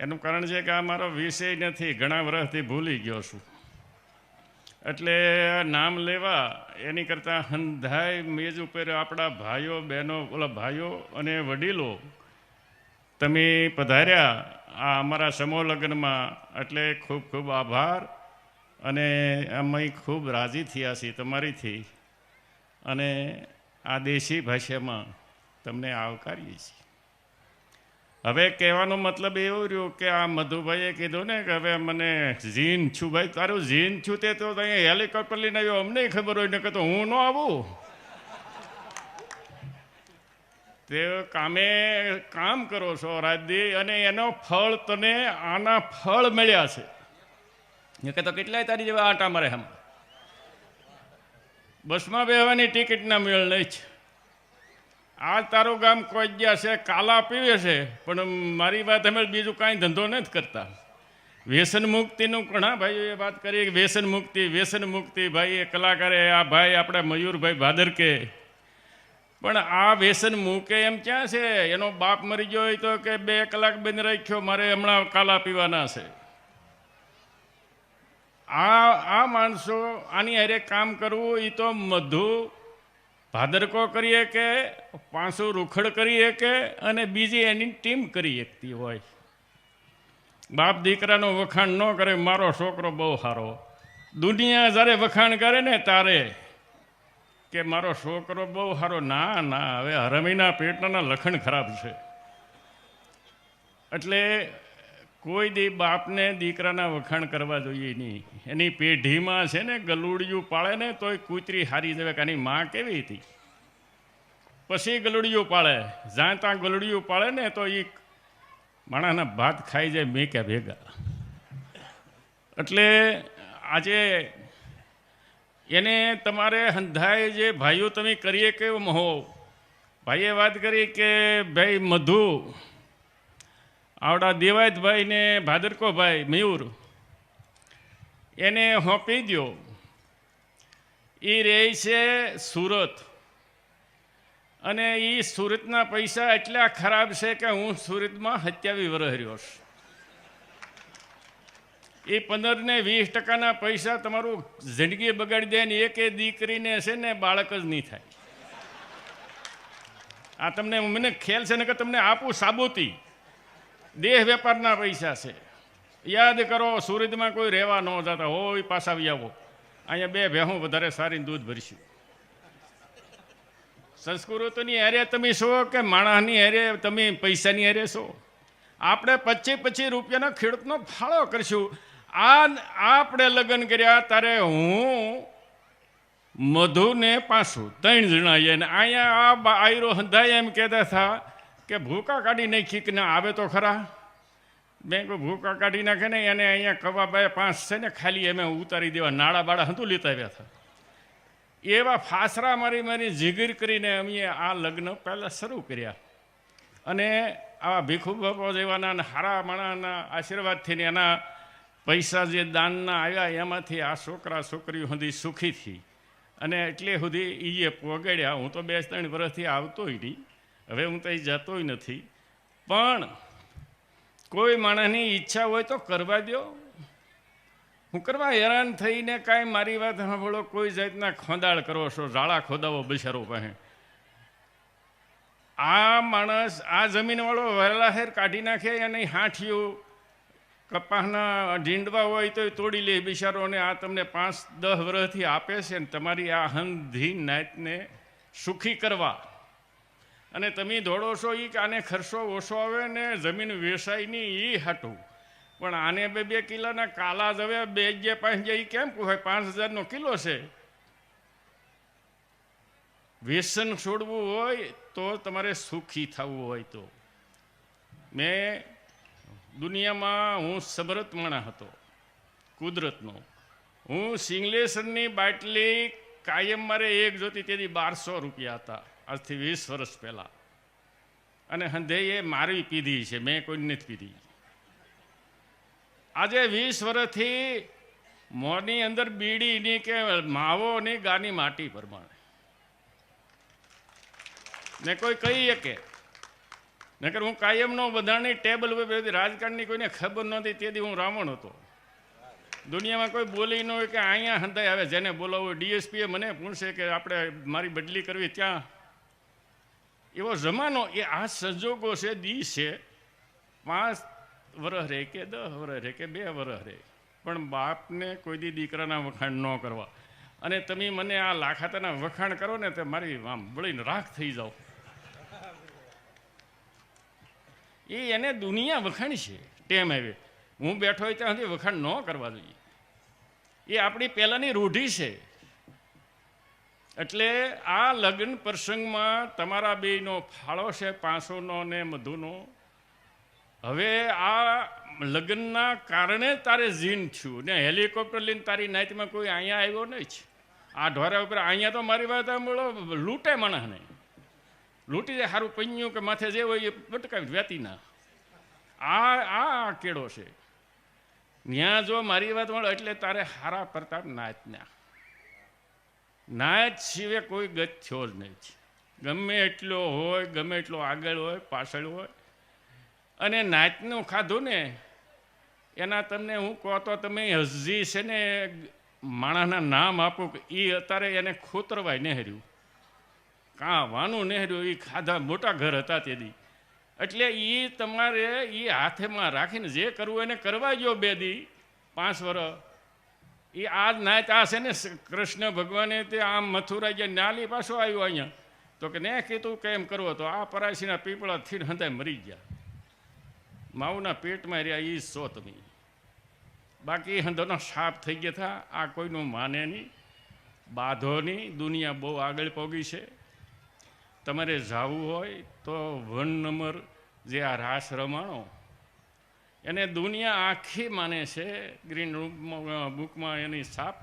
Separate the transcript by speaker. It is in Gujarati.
Speaker 1: એનું કારણ છે કે આ મારો વિષય નથી, ઘણા વર્ષથી ભૂલી ગયો છું. એટલે નામ લેવા, એની કરતાં હંધાય મેજ ઉપર આપણા ભાઈઓ, બહેનો, ઓલા ભાઈઓ અને વડીલો, તમે પધાર્યા, આ અમારા સમૂહ લગ્નમાં, એટલે ખૂબ ખૂબ આભાર અને અમે ખૂબ રાજી થયા છીએ તમારીથી. અને આ દેશી ભાષામાં તમને આવકારીએ છીએ. હવે કહેવાનો મતલબ એવો રહ્યો કે આ મધુભાઈએ કીધું ને કે હવે મને ઝીન છું ભાઈ, તારું ઝીન છું તે તો અહીંયા હેલિકોપ્ટર લઈને આવ્યો, અમને ખબર હોય ને કે તો હું ન આવું. તે કામે કામ કરો છો રાજદી, અને એનો ફળ તને આના ફળ મળ્યા છે. કે તો કેટલાય તારી જેવા આટા મારે હમ? બસમાં બેહવાની ટિકિટ ના મેળ નહીં છે આ તારું ગામ કોઈ ગયા છે, કાલા પીવે છે, પણ મારી વાત અમે બીજું કાંઈ ધંધો નથી કરતા. વ્યસન મુક્તિનું ઘણા ભાઈઓએ વાત કરી વ્યસન મુક્તિ વ્યસન મુક્તિ, ભાઈ, એ કલાકારે, આ ભાઈ આપણે મયુરભાઈ ભાદરકે પણ આ વ્યસન મૂકે એમ ક્યાં છે? એનો બાપ મરી ગયો હોય તો કે બે કલાક બંધ રાખ્યો, મારે હમણાં કાલા પીવાના છે. આ આ માણસો આની હારે કામ કરવું એ તો મધુ ભાદરકો કરીએ કે, પાંસું રૂખડ કરીએ કે, અને બીજી એની ટીમ કરી શકતી હોય. બાપ દીકરાનું વખાણ ન કરે, મારો છોકરો બહુ સારો દુનિયા જ્યારે વખાણ કરે ને તારે કે, મારો છોકરો બહુ સારો ના ના, હવે હરમીના પેટના લખણ ખરાબ છે. એટલે કોઈ દી બાપને દીકરાના વખાણ કરવા જોઈએ નહીં. એની પેઢીમાં છે ને ગલુડિયું પાળે ને તોય કૂતરી હારી જવે કાની માં કેવી હતી? પછી ગલુડિયું પાળે જ્યાં ત્યાં ગલુડિયું પાળે ને તો એ માણાના ભાત ખાઈ જાય, મેં ક્યાં ભેગા? એટલે આજે એને તમારે હંધાય જે ભાઈઓ તમે કરીએ કેવો મહો? ભાઈએ વાત કરી કે, ભાઈ મધુ આવડા દેવાયતભાઈ ને ભાદરકોભાઈ મયુર, એને હોંપી દો એ રહે છે સુરત. અને એ સુરતના પૈસા એટલા ખરાબ છે કે હું સુરતમાં હત્યાવી વર્ષ રહ્યો છું. એ પંદર ને વીસ ટકાના પૈસા તમારું જિંદગી બગાડી દે ને એક દીકરીને છે ને બાળક જ નહીં થાય. આ તમને મને ખ્યાલ છે ને કે તમને આપું સાબુતી. દેહ વેપારના પૈસા છે. યાદ કરો, સુરતમાં કોઈ રહેવા ન જતા હોય, પાછા આવી આવો. અહીંયા બે ભેહું વધારે સારી દૂધ ભરશું. સંસ્કૃતોની હેરે તમે છો કે માણસની હેરે તમે પૈસાની હેરે છો? આપણે પચીસ પચીસ રૂપિયાના ખેડૂતનો ફાળો કરશું. આ આપણે લગ્ન કર્યા, ત્યારે હું મધુને પાછું ત્રણ જણા અને અહીંયા આ આયરો હંધાય એમ કહેતા હતા કે ભૂકા કાઢી નાખી કે ના, આવે તો ખરા. મેં કોઈ ભૂકા કાઢી નાખે ને, એને અહીંયા કવાબાએ પાંચ છે ને ખાલી એમ ઉતારી દેવા. નાળા બાળા હતું લેતા આવ્યા હતા. એવા ફાસરા મારી મારી જીગીર કરીને અમે આ લગ્ન પહેલાં શરૂ કર્યા. અને આવા ભીખુ બાપો જેવાના હારા માણાના આશીર્વાદથી ને એના પૈસા જે દાનના આવ્યા, એમાંથી આ છોકરા છોકરીઓ સુધી સુખી થઈ અને એટલે સુધી એ પોગાડ્યા. હું તો બે ત્રણ વર્ષથી આવતોય નહીં. હવે હું ત્યાં જતોય નથી. પણ કોઈ માણસની ઈચ્છા હોય તો કરવા દો હું કરવા હેરાન થઈને કાંઈ મારી વાત સાંભળો, કોઈ જાતના ખોદાળ કરો છો ઝાડા ખોદાવો બિચારો પાસે. આ માણસ આ જમીનવાળો વહેલા હેર કાઢી નાખે અને હાંઠિયું કપાસના ઢીંડવા હોય તો તોડી લે બિચારોને આ તમને પાંચ દસ વર્ષથી આપે છે ને તમારી આ હંધી નાતને સુખી કરવા. અને તમે દોડો છો એ કે આને ખર્ચો ઓછો આવે ને જમીન વેસાયની એ હાટું. પણ આને બે બે કિલોના કાલા જ બે જે પાંચ જે કેમ હોય પાંચ હજારનો કિલો છે. વ્યસન છોડવું હોય તો તમારે સુખી થવું હોય તો. મેં દુનિયામાં હું સમરતમણા હતો, કુદરતનો. હું સિંગલેસરની બાટલી કાયમ મારે એક જોતી તેથી બારસો રૂપિયા હતા. આજથી વીસ વર્ષ પહેલાં. અને હંધે એ મારી પીધી છે, મેં કોઈ નથી પીધી. આજે વીસ વર્ષથી મોરની અંદર બીડીની કે માવોની ગાની માટી પ્રમાણે ને કોઈ કહી શકે. નકર હું કાયમનો બધાની ટેબલ ઉપર રાજકારણની કોઈને ખબર નહોતી તેથી હું રાવણ હતો. દુનિયામાં કોઈ બોલી ન હોય કે અહીંયા હંતાઈ આવે, જેને બોલાવવું ડીએસપીએ મને પૂછશે કે આપણે મારી બદલી કરવી ત્યાં? એવો જમાનો, એ આ સંજોગો છે, દી છે. પાંચ વરસ રહે કે દસ વરસ રહે કે બે વરસ રહે. પણ બાપને કોઈ દી દીકરાના વખાણ ન કરવા. અને તમે મને આ લાખાતાના વખાણ કરો ને તો મારી આમ બળીને રાખ થઈ જાઓ. એ એને દુનિયા વખાણ છે. ટેમ આવે. હું બેઠો હોય ત્યાં સુધી વખાણ ન કરવા જોઈએ. એ આપણી પહેલાંની રૂઢી છે. એટલે આ લગ્ન પ્રસંગમાં તમારા બેયનો ફાળો છે પાંચસોનો ને મધુનો. હવે આ લગ્નના કારણે તારે જીન થયું ને હેલિકોપ્ટર લઈને તારી નાઈટમાં કોઈ અહીંયા આવ્યો નહીં છે. આ ઢોરા ઉપર અહીંયા તો મારી વાત સાંભળો, લૂંટે માણસને. લૂંટી જાય સારું પૈયું કે માથે જે હોય એ પટકાવી વેતી ના કેળો છે. ત્યાં જો મારી વાત મળે એટલે તારે હારા પ્રતાપ નાચના નાચ સિવાય કોઈ ગત થયો જ નહીં ગમે એટલો હોય, ગમે એટલો આગળ હોય, પાછળ હોય. અને નાચનું ખાધું ને, એના તમને હું કહો તો તમે હજી છે ને માણસના નામ આપો કે એ અત્યારે એને ખોતરવાય નહેર્યું. કાં વાનું નહેર્યું એ ખાધા મોટા ઘર હતા તેથી એટલે એ તમારે એ હાથેમાં રાખીને જે કરવું એને કરવા જો બે દી, પાંચ વર્ષ એ આ નાચ આ છે ને કૃષ્ણ ભગવાને તે આમ મથુરા ગયા નાલી પાછો આવ્યો અહીંયા. તો કે ને કીધું કેમ કરવો, તો આ પરાશીના પીપળા થીડ હંધાય મરી ગયા. માઉના પેટમાં રહ્યા એ સો તમે બાકી હંધોના સાપ થઈ ગયા હતા આ કોઈનું માને નહીં. બાધો નહીં, દુનિયા બહુ આગળ પોગી છે. તમારે જાવું હોય તો વન નંબર જે આ રાસ રમાણો, એને દુનિયા આખી માને છે, ગ્રીન રૂમમાં બુકમાં એની છાપ